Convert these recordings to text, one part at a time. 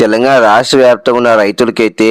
తెలంగాణ రాష్ట్ర వ్యాప్తంగా ఉన్న రైతులకైతే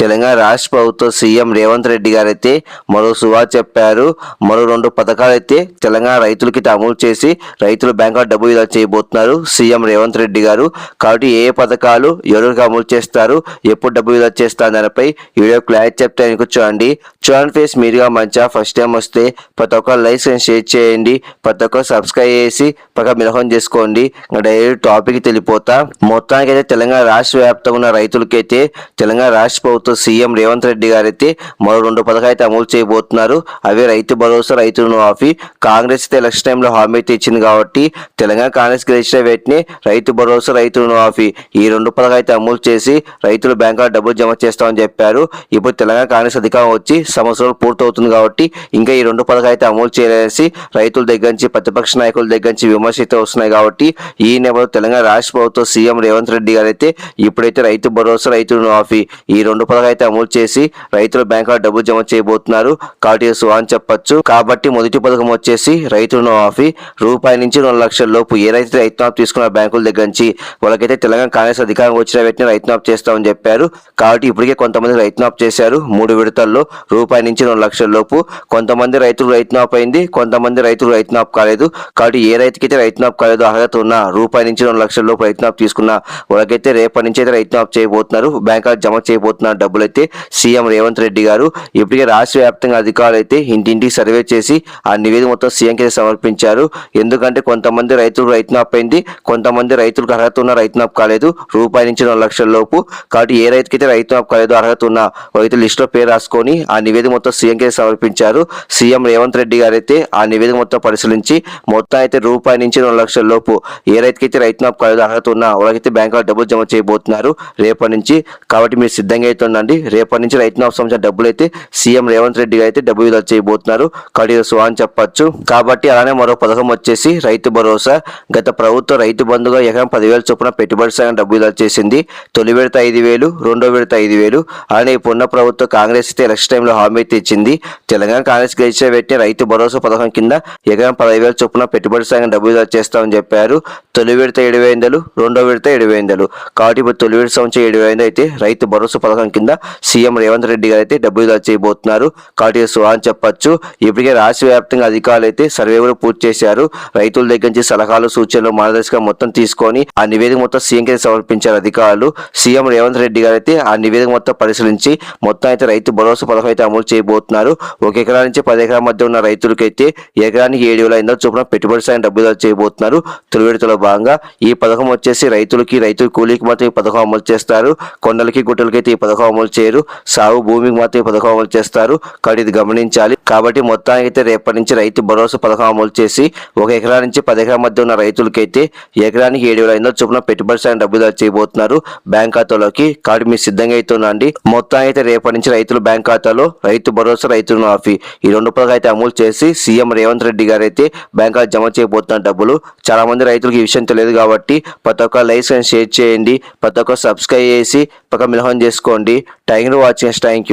తెలంగాణ రాష్ట్ర ప్రభుత్వ సీఎం రేవంత్ రెడ్డి గారు అయితే మరో సువా చెప్పారు. మరో రెండు పథకాలు అయితే తెలంగాణ రైతులకి అమలు చేసి రైతులు బ్యాంకులో డబ్బు విడుదల చేయబోతున్నారు సీఎం రేవంత్ రెడ్డి గారు. కాబట్టి ఏ పథకాలు ఎవరికి అమలు చేస్తారు ఎప్పుడు డబ్బు విడుదల చేస్తారు దానిపై వీడియో క్లారిటీ చెప్తే చూడండి. చూడండి ఫేస్ మీరుగా మంచిగా ఫస్ట్ టైం వస్తే ప్రతి ఒక్కరు లైక్స్ అండ్ షేర్ చేయండి. ప్రతి ఒక్కరు సబ్స్క్రైబ్ చేసి పక్క మిలహం చేసుకోండి. డైరెక్ట్ టాపిక్ తెలిపోతా మొత్తానికి అయితే తెలంగాణ రాష్ట్ర వ్యాప్తంగా ఉన్న రైతులకైతే తెలంగాణ రాష్ట్ర ప్రభుత్వ సీఎం రేవంత్ రెడ్డి గారైతే మరో రెండు పథకాలు అయితే అమలు చేయబోతున్నారు. అవే రైతు భరోసా రైతు రుణమాఫీ కాంగ్రెస్ అయితే ఎలక్షన్ టైంలో హామీ అయితే ఇచ్చింది కాబట్టి తెలంగాణ కాంగ్రెస్ గెలిచిన వెంటనే రైతు భరోసా రైతు రుణమాఫీ ఈ రెండు పథకాలు అయితే అమలు చేసి రైతులు బ్యాంకులో డబ్బులు జమ చేస్తామని చెప్పారు. ఇప్పుడు తెలంగాణ కాంగ్రెస్ అధికారం వచ్చి సంవత్సరాలు పూర్తవుతుంది కాబట్టి ఇంకా ఈ రెండు పథకాలు అయితే అమలు చేయలేసి రైతుల దగ్గర నుంచి ప్రతిపక్ష నాయకుల దగ్గర నుంచి విమర్శ అయితే వస్తున్నాయి కాబట్టి ఈ నేపథ్యంలో తెలంగాణ రాష్ట్ర ప్రభుత్వ సీఎం రేవంత్ రెడ్డి గారైతే ఇప్పుడైతే రైతు భరోసా రైతు రుణమాఫీ ఈ రెండు పథకాలు అయితే అమలు చేసి రైతుల బ్యాంకులో డబ్బులు జమ చేయబోతున్నారు. కాబట్టి ఇది సువా అని చెప్పొచ్చు. కాబట్టి మొదటి పథకం వచ్చేసి రైతు రుణమాఫీ. రూపాయి నుంచి రెండు లక్షల లోపు ఏ రైతు రైతు మాఫ్ తీసుకున్న బ్యాంకుల దగ్గర నుంచి వాళ్ళకైతే తెలంగాణ కాంగ్రెస్ అధికారం వచ్చిన వ్యక్తిని రైతు మాఫ్ చేస్తామని చెప్పారు. కాబట్టి ఇప్పటికే కొంతమంది రైతు మాఫ్ చేశారు. మూడు విడతల్లో రూపాయి నుంచి రెండు లక్షల లోపు కొంతమంది రైతులు రైతు మాఫ్ అయింది కొంతమంది రైతులు రైతు మాఫ్ కాలేదు. కాబట్టి ఏ రైతుకైతే రైతు మాఫ్ కాలేదు అర్హత ఉన్న రూపాయి నుంచి రెండు లక్షల లోపు రైతు మాఫ్ తీసుకున్న వాళ్ళకైతే రేపటి నుంచి అయితే రైతు ఆఫ్ చేయబోతున్నారు. బ్యాంకులో జమ చేయబోతున్నారు డబ్బులు అయితే. సీఎం రేవంత్ రెడ్డి గారు ఇప్పటికే రాష్ట్ర వ్యాప్తంగా అధికారులు అయితే ఇంటింటికి సర్వే చేసి ఆ నివేదిక మొత్తం సీఎంకి సమర్పించారు. ఎందుకంటే కొంతమంది రైతులు రైతు మాఫ్ అయింది. కొంతమంది రైతులకు అర్హత ఉన్న రైతు మాఫ్ కాలేదు. రూపాయి నుంచి రెండు లక్షల లోపు. కాబట్టి ఏ రైతుకైతే రైతు మాఫ్ కాలేదు అర్హత ఉన్న రైతు లిస్టులో పేరు రాసుకొని ఆ నివేదిక మొత్తం సీఎంకి సమర్పించారు. సీఎం రేవంత్ రెడ్డి గారు అయితే ఆ నివేదిక మొత్తం పరిశీలించి మొత్తం అయితే రూపాయి నుంచి రెండు లక్షల లోపు ఏ రైతుకైతే రైతు మాఫ్ కాలేదు అర్హత ఉన్న వాళ్ళకైతే బ్యాంకులో డబ్బులు జమ చేయబోతున్నారు రేపటి నుంచి కాబట్టి మీరు సిద్ధంగా అయితే ఉండండి. రేపటి నుంచి రైతు మాఫ్ సంబంధించిన డబ్బులు అయితే సీఎం రేవంత్ రెడ్డి అయితే డబ్బు విడుదల చేయబోతున్నారు. కడియ ఇది అని చెప్పొచ్చు. కాబట్టి అలానే మరో పథకం వచ్చేసి రైతు భరోసా. గత ప్రభుత్వం రైతు బంధుగా ఎకరం పదివేల చొప్పున పెట్టుబడి సాయం డబ్బు విడుదల చేసింది. తొలి విడత ఐదు వేలు రెండో విడత ఐదు వేలు. అలానే ఇప్పుడున్న ప్రభుత్వం కాంగ్రెస్ అయితే ఎలక్షన్ టైంలో హామీ అయితే ఇచ్చింది. తెలంగాణ కాంగ్రెస్ గెలిచిన వెంటనే రైతు భరోసా పథకం కింద ఎకరం పదివేల చొప్పున పెట్టుబడి సాయం డబ్బు విడుదల చేస్తామని చెప్పారు. తొలి విడత ఏడు వేందలు రెండో విడత ఏడు వేందలు. కాబట్టి ఇప్పుడు తొలి సంవత్సరం ఏడు వేల అయితే రైతు భరోసా పథకం కింద సీఎం రేవంత్ రెడ్డి గారు అయితే డబ్బులు విడుదల చేయబోతున్నారు. కాబట్టి ఇది అని చెప్పొచ్చు. ఇప్పటికే రాష్ట్ర వ్యాప్తంగా అధికారులు అయితే సర్వే కూడా పూర్తి చేశారు. రైతుల దగ్గర నుంచి సలహాలు సూచనలు మార్గదర్శకం మొత్తం తీసుకొని ఆ నివేదిక మొత్తం సీఎం కి సమర్పించారు అధికారులు. సీఎం రేవంత్ రెడ్డి గారు అయితే ఆ నివేదిక మొత్తం పరిశీలించి మొత్తం అయితే రైతు భరోసా పథకం అయితే అమలు చేయబోతున్నారు. ఒక ఎకరా నుంచి పది ఎకరాల మధ్య ఉన్న రైతులకైతే ఎకరానికి ఏడు వేల ఐదు చొప్పున పెట్టుబడి సాయం డబ్బులు చేయబోతున్నారు. తొలి విడతలో భాగంగా ఈ పథకం వచ్చేసి రైతులకి రైతు కూలీకి మాత్రం ఈ పథకం అమలు చేస్తారు. కొండలకి గుట్టలకి అయితే ఈ పథకం అమలు చేయరు. సాగు భూమికి మాత్రం ఈ పథకం అమలు చేస్తారు. కాబట్టి ఇది గమనించాలి. కాబట్టి మొత్తానికి అయితే రేపటి నుంచి రైతు భరోసా పథకం అమలు చేసి ఒక ఎకరా నుంచి పది ఎకరాల మధ్య ఉన్న రైతులకైతే ఎకరానికి ఏడు వేల ఐదు చొప్పున పెట్టుబడి సాయం డబ్బు చేయబోతున్నారు. బ్యాంక్ ఖాతాలోకి. కాబట్టి మీరు సిద్ధంగా అయితే ఉండండి. మొత్తం అయితే రేపటి నుంచి రైతులు బ్యాంక్ ఖాతాలో రైతు భరోసా రైతు రుణమాఫీ ఈ రెండు పథకాలు అయితే అమలు చేసి సీఎం రేవంత్ రెడ్డి గారు అయితే బ్యాంక్ జమ చేయబోతున్నారు డబ్బులు. చాలా మంది రైతులకు ఈ విషయం తెలియదు కాబట్టి ప్రతి ఒక్క లైక్స్ అండ్ షేర్ చేయండి. ప్రతి ఒక్క సబ్స్క్రైబ్ చేసి పక్క మిలహం చేసుకోండి. Thank you watching thank you